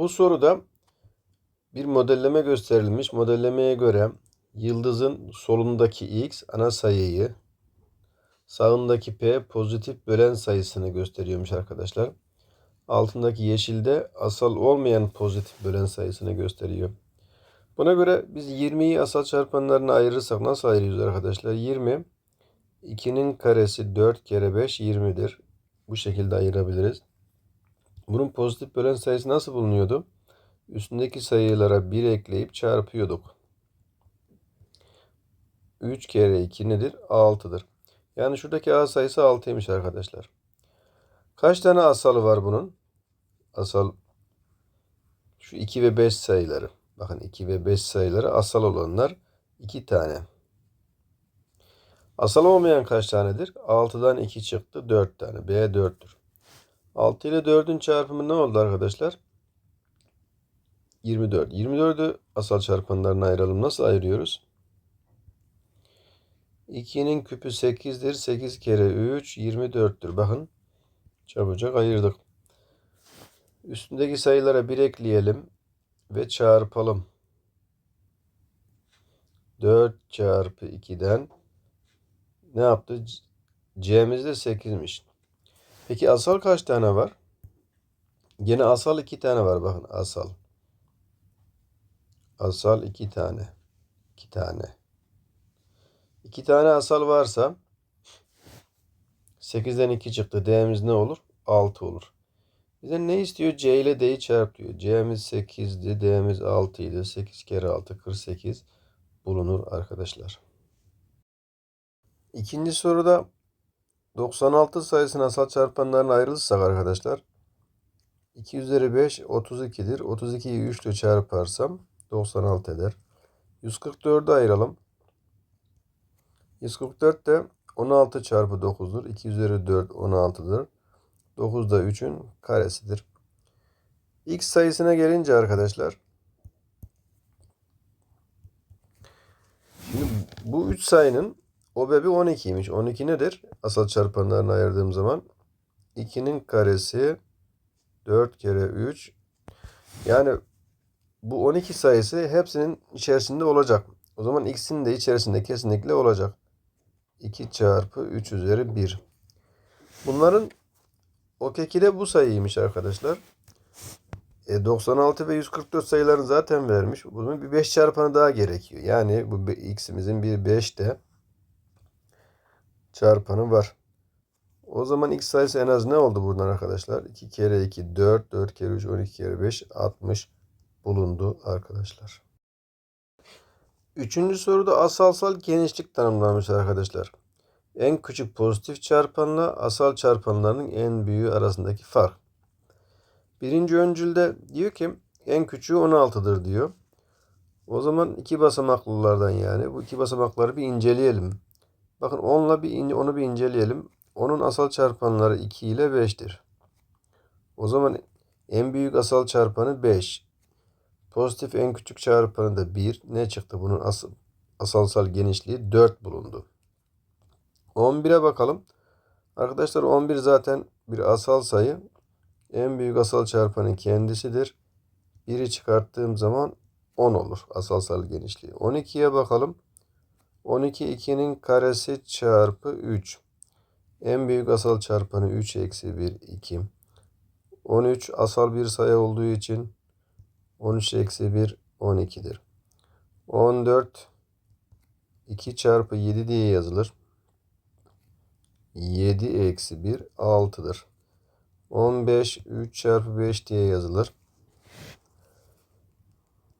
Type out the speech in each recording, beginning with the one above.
Bu soruda bir modelleme gösterilmiş. Modellemeye göre yıldızın solundaki x ana sayıyı, sağındaki p pozitif bölen sayısını gösteriyormuş arkadaşlar. Altındaki yeşilde asal olmayan pozitif bölen sayısını gösteriyor. Buna göre biz 20'yi asal çarpanlarına ayırırsak nasıl ayırıyoruz arkadaşlar? 20 2'nin karesi 4 kere 5 20'dir. Bu şekilde ayırabiliriz. Bunun pozitif bölen sayısı nasıl bulunuyordu? Üstündeki sayılara 1 ekleyip çarpıyorduk. 3 kere 2 nedir? 6'dır. Yani şuradaki A sayısı 6'ymış arkadaşlar. Kaç tane asalı var bunun? Asal şu 2 ve 5 sayıları. Bakın 2 ve 5 sayıları asal olanlar 2 tane. Asal olmayan kaç tanedir? 6'dan 2 çıktı 4 tane. B 4'tür. 6 ile 4'ün çarpımı ne oldu arkadaşlar? 24. 24'ü asal çarpanlarına ayıralım. Nasıl ayırıyoruz? 2'nin küpü 8'dir. 8 kere 3 24'tür. Bakın çabucak ayırdık. Üstündeki sayılara 1 ekleyelim ve çarpalım. 4 çarpı 2'den ne yaptı? C'miz de 8'miş. Peki asal kaç tane var? Gene asal 2 tane var bakın asal. Asal 2 tane. 2 tane. 2 tane asal varsa 8'den 2 çıktı. D'miz ne olur? 6 olur. Bize ne istiyor? C ile D'yi çarp diyor. C'miz 8'di. D'miz 6 idi. 8 kere 6 48 bulunur arkadaşlar. İkinci soruda 96 sayısının asal çarpanlarına ayrılırsak arkadaşlar 2 üzeri 5 32'dir. 32'yi 3 ile çarparsam 96 eder. 144'ü ayıralım. 144 de 16 çarpı 9'dur. 2 üzeri 4 16'dır. 9 da 3'ün karesidir. X sayısına gelince arkadaşlar Şimdi bu 3 sayının OBEB'i 12'ymiş. 12 nedir? Asal çarpanlarını ayırdığım zaman 2'nin karesi 4 kere 3 yani bu 12 sayısı hepsinin içerisinde olacak. O zaman x'in de içerisinde kesinlikle olacak. 2 çarpı 3 üzeri 1. Bunların o de bu sayıymış arkadaşlar. E, 96 ve 144 sayılarını zaten vermiş. Bunun bir 5 çarpanı daha gerekiyor. Yani bu x'imizin bir 5 de çarpanı var. O zaman x sayısı en az ne oldu buradan arkadaşlar? 2 kere 2 4, 4 kere 3 12 kere 5 60 bulundu arkadaşlar. Üçüncü soruda asalsal genişlik tanımlanmış arkadaşlar. En küçük pozitif çarpanla asal çarpanlarının en büyüğü arasındaki fark. Birinci öncülde diyor ki en küçüğü 16'dır diyor. O zaman iki basamaklılardan yani bu iki basamakları bir inceleyelim. Bakın onunla bir onu bir inceleyelim. Onun asal çarpanları 2 ile 5'tir. O zaman en büyük asal çarpanı 5. Pozitif en küçük çarpanı da 1. Ne çıktı? Bunun asal, asalsal genişliği 4 bulundu. 11'e bakalım. Arkadaşlar 11 zaten bir asal sayı. En büyük asal çarpanın kendisidir. 1'i çıkarttığım zaman 10 olur asalsal genişliği. 12'ye bakalım. 12 2'nin karesi çarpı 3. En büyük asal çarpanı 3 eksi 1 2. 13 asal bir sayı olduğu için 13 eksi 1 12'dir. 14 2 çarpı 7 diye yazılır. 7 eksi 1 6'dır. 15 3 çarpı 5 diye yazılır.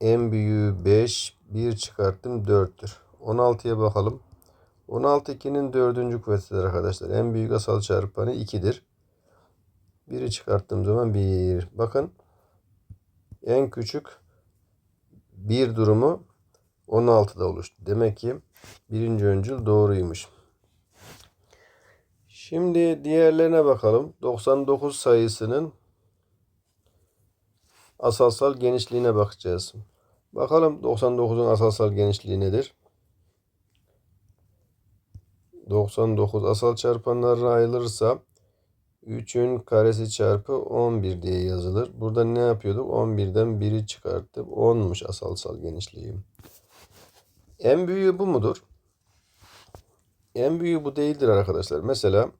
En büyüğü 5 1 çıkarttım 4'tür. 16'ya bakalım. 16 2'nin dördüncü kuvvetidir arkadaşlar. En büyük asal çarpanı 2'dir. 1'i çıkarttığım zaman 1. Bakın en küçük bir durumu 16'da oluştu. Demek ki birinci öncül doğruymuş. Şimdi diğerlerine bakalım. 99 sayısının asalsal genişliğine bakacağız. Bakalım 99'un asalsal genişliği nedir? 99 asal çarpanlarına ayrılırsa 3'ün karesi çarpı 11 diye yazılır. Burada ne yapıyorduk? 11'den 1'i çıkarttık. 10'muş asalsal genişliği. En büyüğü bu mudur? En büyüğü bu değildir arkadaşlar. Mesela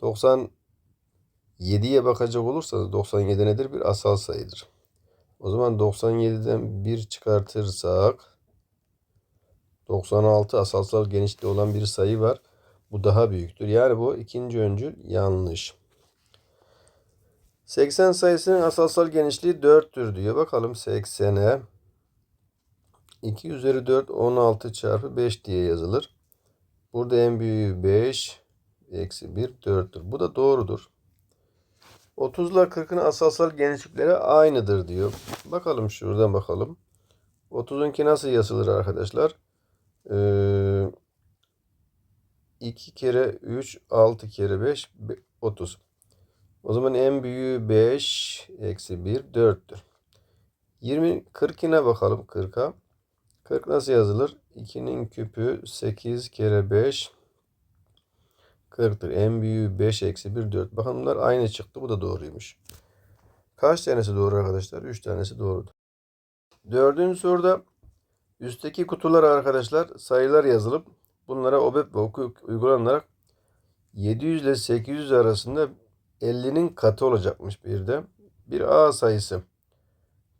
97'ye bakacak olursanız 97 nedir? Bir asal sayıdır. O zaman 97'den 1 çıkartırsak 96 asalsal genişliği olan bir sayı var. Bu daha büyüktür. Yani bu ikinci öncül yanlış. 80 sayısının asalsal genişliği 4'tür diyor. Bakalım 80'e 2 üzeri 4 16 çarpı 5 diye yazılır. Burada en büyüğü 5 eksi 1 4'tür. Bu da doğrudur. 30 ile 40'ın asalsal genişlikleri aynıdır diyor. Bakalım şuradan bakalım. 30'unki nasıl yazılır arkadaşlar? Ee, 2 kere 3 6 kere 5 30. O zaman en büyüğü 5 eksi 1 4'tür. 20 40'ine bakalım 40'a. 40 nasıl yazılır? 2'nin küpü 8 kere 5 40'tır. En büyüğü 5 eksi 1 4. Bakın bunlar aynı çıktı. Bu da doğruymuş. Kaç tanesi doğru arkadaşlar? 3 tanesi doğrudur. Dördüncü soruda üstteki kutulara arkadaşlar sayılar yazılıp bunlara OBEP ve OKU uygulanarak 700 ile 800 arasında 50'nin katı olacakmış bir de. Bir A sayısı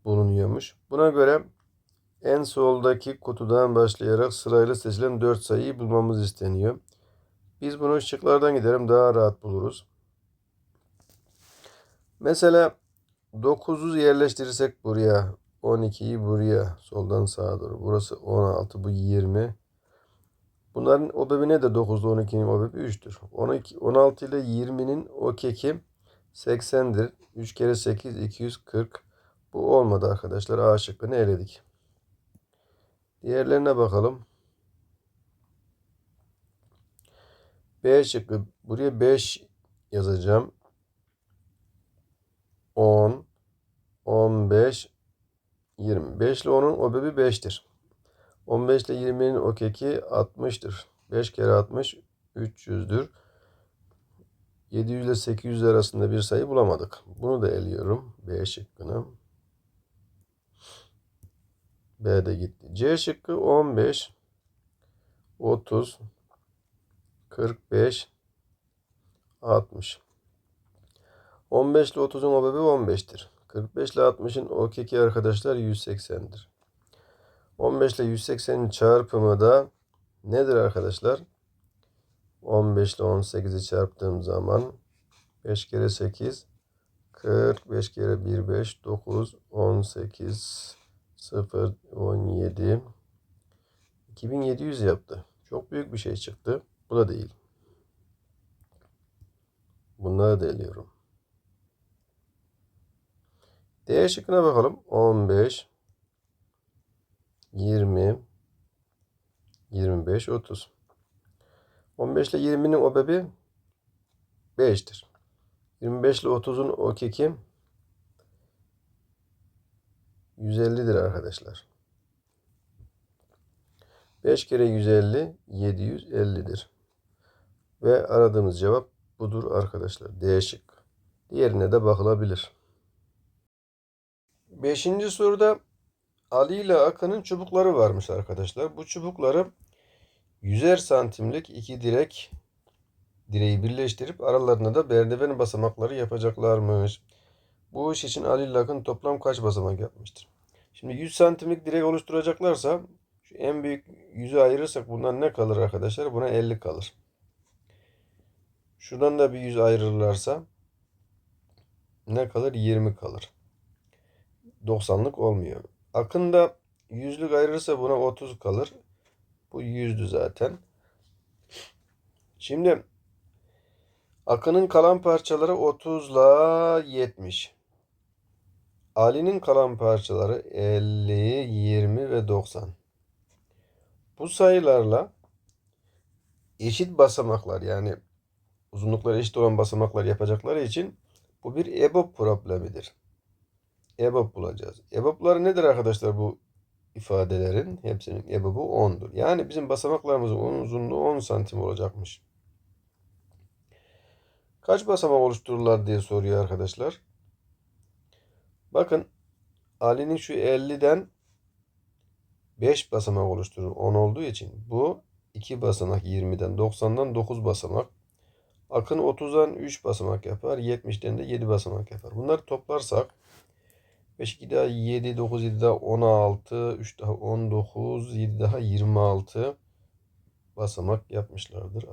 bulunuyormuş. Buna göre en soldaki kutudan başlayarak sırayla seçilen 4 sayıyı bulmamız isteniyor. Biz bunu şıklardan gidelim daha rahat buluruz. Mesela 9'u yerleştirirsek buraya 12'yi buraya soldan sağa doğru. Burası 16 bu 20. Bunların obebi ne de 9'da 12'nin obebi 3'tür. 12, 16 ile 20'nin o keki 80'dir. 3 kere 8 240. Bu olmadı arkadaşlar. A şıkkını eledik. Diğerlerine bakalım. B şıkkı. Buraya 5 yazacağım. 10, 15, 20. 5 ile 10'un obebi 5'tir. 15 ile 20'nin o keki 60'tır. 5 kere 60 300'dür. 700 ile 800 arasında bir sayı bulamadık. Bunu da eliyorum. B şıkkını. B de gitti. C şıkkı 15, 30, 45, 60. 15 ile 30'un obebi 15'tir. 45 ile 60'ın o keki arkadaşlar 180'dir. 15 ile 180'in çarpımı da nedir arkadaşlar? 15 ile 18'i çarptığım zaman 5 kere 8 40 5 kere 1 5 9 18 0 17 2700 yaptı. Çok büyük bir şey çıktı. Bu da değil. Bunları da eliyorum. D şıkkına bakalım. 15 20 25 30 15 ile 20'nin obebi 5'tir. 25 ile 30'un o keki 150'dir arkadaşlar. 5 kere 150 750'dir. Ve aradığımız cevap budur arkadaşlar. D şık. Diğerine de bakılabilir. Beşinci soruda Ali ile Akın'ın çubukları varmış arkadaşlar. Bu çubukları 100'er santimlik iki direk direği birleştirip aralarına da merdiven basamakları yapacaklarmış. Bu iş için Ali ile Akın toplam kaç basamak yapmıştır? Şimdi 100 santimlik direk oluşturacaklarsa şu en büyük yüzü ayırırsak bundan ne kalır arkadaşlar? Buna 50 kalır. Şuradan da bir yüz ayırırlarsa ne kalır? 20 kalır. 90'lık olmuyor. Akında yüzlük ayırırsa buna 30 kalır. Bu yüzdü zaten. Şimdi Akın'ın kalan parçaları 30 ile 70. Ali'nin kalan parçaları 50, 20 ve 90. Bu sayılarla eşit basamaklar yani uzunlukları eşit olan basamaklar yapacakları için bu bir EBOB problemidir. EBOB bulacağız. EBOB'ları nedir arkadaşlar bu ifadelerin? Hepsinin EBOB'u 10'dur. Yani bizim basamaklarımızın uzunluğu 10 santim olacakmış. Kaç basamak oluştururlar diye soruyor arkadaşlar. Bakın Ali'nin şu 50'den 5 basamak oluşturur 10 olduğu için. Bu 2 basamak 20'den 90'dan 9 basamak. Akın 30'dan 3 basamak yapar. 70'den de 7 basamak yapar. Bunları toplarsak 5 2 daha 7 9 7 daha 16 3 daha 19 7 daha 26 basamak yapmışlardır.